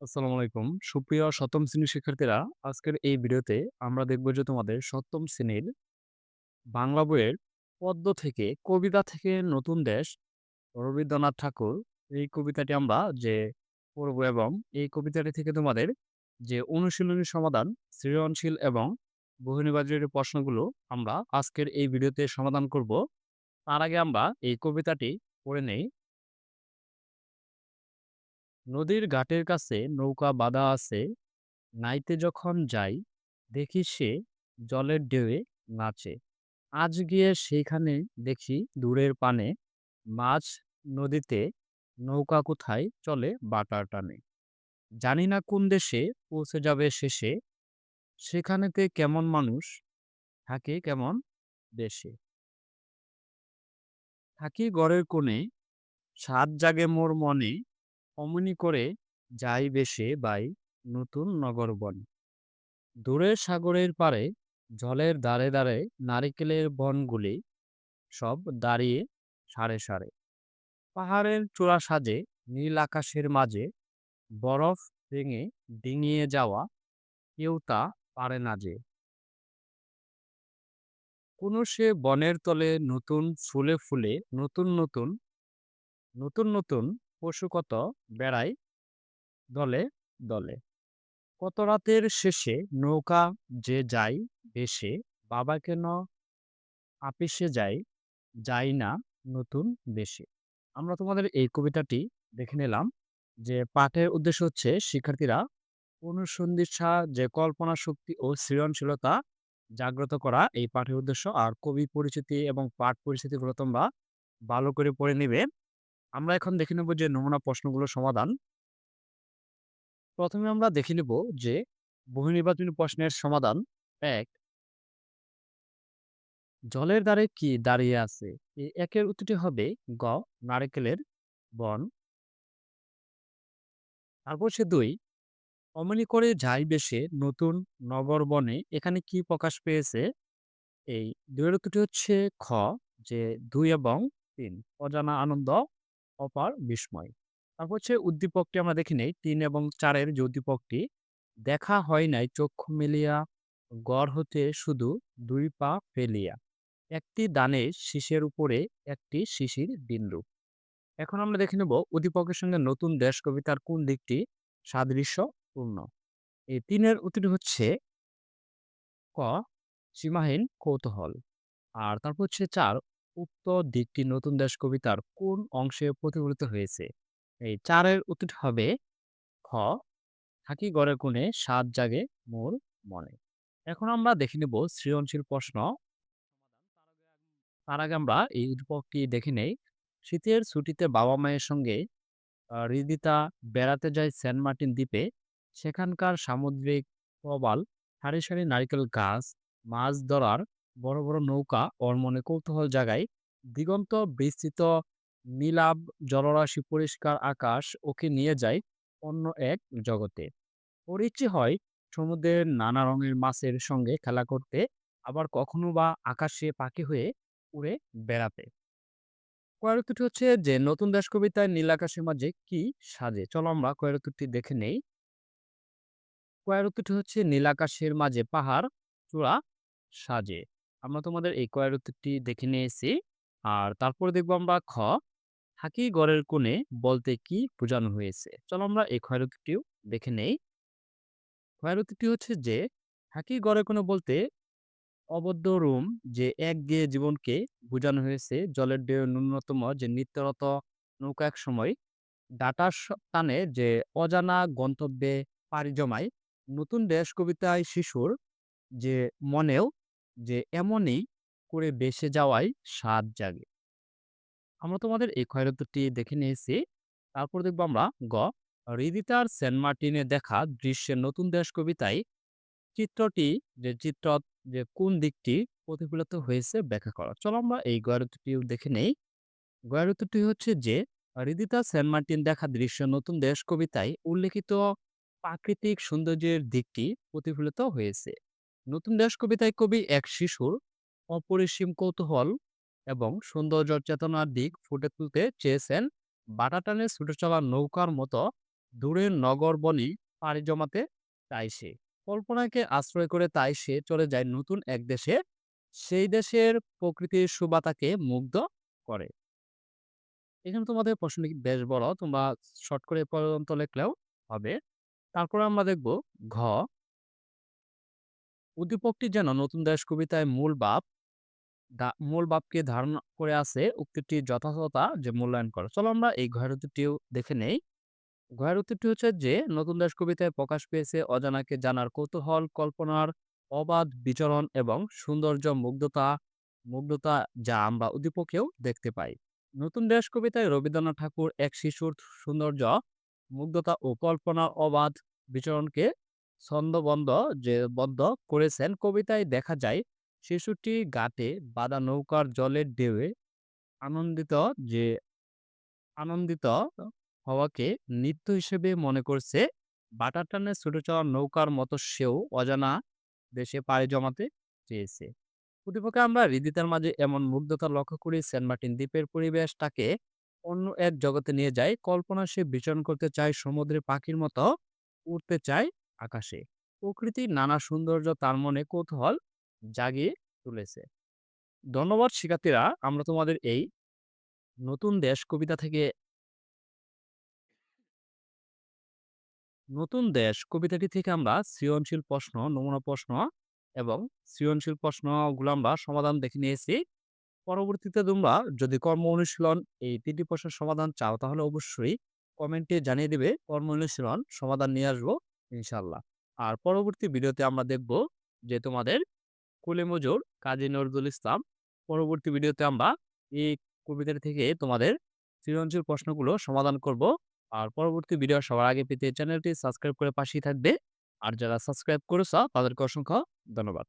আসসালামু আলাইকুম। সুপ্রিয় সপ্তম শ্রেণির শিক্ষার্থীরা, আজকের এই ভিডিওতে আমরা দেখব যে তোমাদের সপ্তম শ্রেণির বাংলা বইয়ের পদ্ম থেকে কবিতা থেকে নতুন দেশ রবীন্দ্রনাথ ঠাকুর এই কবিতাটি আমরা যে পড়ব এবং এই কবিতাটি থেকে তোমাদের যে অনুশীলনী সমাধান, সৃজনশীল এবং বহুনির্বাচনী প্রশ্নগুলো আমরা আজকের এই ভিডিওতে সমাধান করব। তার আগে আমরা এই কবিতাটি পড়ে নেই। নদীর ঘাটের কাছে নৌকা বাঁধা আছে। নাইতে যখন যাই, দেখি সে জলের ঢেউয়ে নাচে। আজ গিয়ে সেইখানে দেখি দূরের পানে মাছ নদীতে নৌকা কোথায় চলে বাটার টানে। জানি না কোন দেশে পৌঁছে যাবে শেষে। সেখানেতে কেমন মানুষ থাকে কেমন দেশে। থাকি গড়ের কোণে সাত জাগে মোর মনে অমনি করে যাই বেশে বাই নতুন নগর বন। দূরের সাগরের পারে জলের দ্বারে দ্বারে নারিকেলের বনগুলি সব দাঁড়িয়ে সারে সারে। পাহাড়ের চূড়া সাজে, নীল আকাশের মাঝে বরফ ভেঙে ডিঙিয়ে যাওয়া কেউ তা পারে না যে। কোনো সে বনের তলে নতুন ফুলে ফুলে নতুন নতুন নতুন নতুন পশু কত? বেড়ায় দলে দলে। কত রাতের শেষে নৌকা যে যায়, ভেসে, বাবা কেন আপিসে যায় যাই না নতুন দেশে? আমরা তোমাদের এই কবিতাটি দেখে নিলাম যে পাঠের উদ্দেশ্য হচ্ছে শিক্ষার্থীরা অনুসন্ধিৎসা, যে কল্পনা শক্তি ও সৃজনশীলতা জাগ্রত করা, এই পাঠের উদ্দেশ্য। আর কবি পরিচিতি এবং পাঠ পরিস্থিতিগুলো তোমরা ভালো করে পড়ে নিবে। আমরা এখন দেখে নেব যে নমুনা প্রশ্নগুলোর সমাধান। প্রথমে আমরা দেখে নেব যে বহু নির্বাচনী প্রশ্নের সমাধান এক। জলের দ্বারে কি দাঁড়িয়ে আছে? এই একের উত্তরটি হবে গ, নারকেলের বন। তারপর সে দুই, অমনি করে যাই বেশে নতুন নগর বনে এখানে কি প্রকাশ পেয়েছে? এই দুইয়ের উত্তরটি হচ্ছে খ, যে দুই এবং তিন। অজানা আনন্দ অপার বিস্ময়। তারপর হচ্ছে উদ্দীপকটি আমরা দেখি নেই, তিন এবং চারের যে উদ্দীপকটি, দেখা হয় নাই চক্ষু মেলিয়া, গড় হতে শুধু দুই পা ফেলিয়া। একটি দানে শীষের উপরে একটি শিশির বিন্দু। এখন আমরা দেখে নেব উদ্দীপকের সঙ্গে নতুন দেশ কবিতার কোন দিকটি সাদৃশ্যপূর্ণ। এই তিনের উত্তরটি হচ্ছে ক, সীমাহীন কৌতূহল। আর তারপর হচ্ছে চার উক্ত দিকটি নতুন দেশ কবিতার কোন অংশে প্রতিফলিত হয়েছে? এই চারের উত্তরটি হবে, খ, থাকি গড়ের কোণে সাত জাগে মোর মনে। এখন আমরা দেখে নেব সৃজনশীল প্রশ্ন। তার আগে আমরা এই উদ্দীপকটি দেখে নেই। শীতের ছুটিতে বাবা মায়ের সঙ্গে হৃদিতা বেড়াতে যায় সেন্ট মার্টিন দ্বীপে। সেখানকার সামুদ্রিক প্রবাল সারি সারি নারকেল গাছ, মাছ ধরার বড় বড় নৌকা ওর মনে কৌতূহল জাগায়। দিগন্ত বিস্তৃত নীলাভ জলরাশি পরিষ্কার আকাশ ওকে নিয়ে যায় অন্য এক জগতে। ওর ইচ্ছে হয় সমুদ্রের নানা রঙের মাছের সঙ্গে খেলা করতে, আবার কখনো বা আকাশে পাখি হয়ে উড়ে বেড়াতে। কয়ের উত্তরটি হচ্ছে যে, নতুন দেশ কবিতায় নীল আকাশের মাঝে কি সাজে? চলো আমরা কয়ের উত্তরটি দেখে নেই। উত্তরটি হচ্ছে নীল আকাশের মাঝে পাহাড় চূড়া সাজে। আমরা তোমাদের এই কয়ের উত্তরটি দেখে নিয়েছি। আর তারপরে দেখব আমরা খ হাকি গড়ের কোণে বলতে কি বোঝানো হয়েছে। চলো আমরা এই ক্ষয়ের উত্তরটিও দেখে নেই। ক্ষয়ের উত্তরটি হচ্ছে যে হাকি গড়ের কোণে বলতে অবদ্ধ রুম যে এক একঘেয়ে জীবনকে বোঝানো হয়েছে, জলের ঢেউ ন্যূনতম যে নিত্যরত নৌকা এক সময় ডাটার টানে যে অজানা গন্তব্যে পাড়ি জমায়। নতুন দেশ কবিতায় শিশুর যে মনেও যে এমনই করে বেসে যাওয়ায় স্বাদ জাগে। আমরা তোমাদের এই ক্ষয়ের দেখে নিয়েছি। তারপর দেখব আমরা গ হৃদিতার সেন্ট মার্টিনে দেখা দৃশ্যের নতুন দেশ কবিতায় চিত্রটি, যে চিত্র যে কোন দিকটি প্রতিফলিত হয়েছে ব্যাখ্যা করা। চলো আমরা এই গয়ের দেখে নেই। গয়ের উত্তরটি হচ্ছে যে, হৃদিতা সেন্ট মার্টিন দেখা দৃশ্য নতুন দেশ কবিতায় উল্লেখিত প্রাকৃতিক সৌন্দর্যের দিকটি প্রতিফলিত হয়েছে। নতুন দেশ কবিতায় কবি এক শিশুর অপরিসীম কৌতূহল এবং সৌন্দর্য চেতনার দিক ফুটে তুলতে চেয়েছেন বাটাটানে ছুটে চলা নৌকার মতো দূরের নগর বলি পাড়ি জমাতে তাই সে। কল্পনাকে আশ্রয় করে তাই সে চলে যায় নতুন এক দেশে। সেই দেশের প্রকৃতির সুবাতাকে মুগ্ধ করে। এখানে তোমাদের প্রশ্ন বেশ বড়, তোমরা শর্ট করে পর্যন্ত লিখলেও হবে। তারপর আমরা দেখব ঘ উদ্দীপকটি যেন নতুন দেশ কবিতায় মূল দা, মূল ভাবকে ধারণ করে আছে উক্তিটির যথাযথতা যে মূল্যায়ন করে। চলো আমরা এই ঘয়ের উত্তরটিও দেখে নেই। ঘয়ের উত্তরটি হচ্ছে যে, নতুন দেশ কবিতায় প্রকাশ পেয়েছে অজানাকে জানার কৌতূহল, কল্পনার অবাধ বিচরণ এবং সৌন্দর্য মুগ্ধতা মুগ্ধতা যা আমরা উদ্দীপকেও দেখতে পাই। নতুন দেশ কবিতায় রবীন্দ্রনাথ ঠাকুর এক শিশুর সৌন্দর্য, মুগ্ধতা ও কল্পনার অবাধ বিচরণকে ছন্দবদ্ধ যে বদ্ধ করেছেন, কবিতায় দেখা যায় শিশুটি ঘাটে বাঁধা নৌকার জলের ঢেউয়ে আনন্দিত যে, আনন্দিত হওয়াকে নৃত্য হিসেবে মনে করছে। বাটার টানে ছুটে চলা নৌকার মতো সেও অজানা দেশে পাড়ি জমাতে চেয়েছে। প্রতিপক্ষে আমরা হৃদিতার মাঝে এমন মুগ্ধতা লক্ষ্য করি, সেন্ট মার্টিন দ্বীপের পরিবেশ তাকে অন্য এক জগতে নিয়ে যায়। কল্পনা সে বিচরণ করতে চায় সমুদ্রে পাখির মতো উড়তে চায়। আকাশে। প্রকৃতির নানা সৌন্দর্য তার মনে কৌতূহল জাগিয়ে তুলেছে। ধন্যবাদ শিক্ষার্থীরা, আমরা তোমাদের এই নতুন দেশ কবিতা থেকে নতুন দেশ কবিতাটি থেকে আমরা সৃজনশীল প্রশ্ন, নমুনা প্রশ্ন এবং সৃজনশীল প্রশ্নগুলো আমরা সমাধান দেখে নিয়েছি। পরবর্তীতে তোমরা যদি কর্ম অনুশীলন এই তিনটি প্রশ্নের সমাধান চাও, তাহলে অবশ্যই কমেন্টে জানিয়ে দেবে। কর্ম অনুশীলন সমাধান নিয়ে আসব। ইনশাল্লাহ। আর পরবর্তী ভিডিওতে আমরা দেখব যে তোমাদের কুলে মজুর কাজী নজরুল ইসলাম, পরবর্তী ভিডিওতে আমরা এই কবিতাটি থেকে তোমাদের সৃজনশীল প্রশ্নগুলো সমাধান করব। আর পরবর্তী ভিডিও সবার আগে পেতে চ্যানেলটি সাবস্ক্রাইব করে পাশেই থাকবে। আর যারা সাবস্ক্রাইব করেছ তাদেরকে অসংখ্য ধন্যবাদ।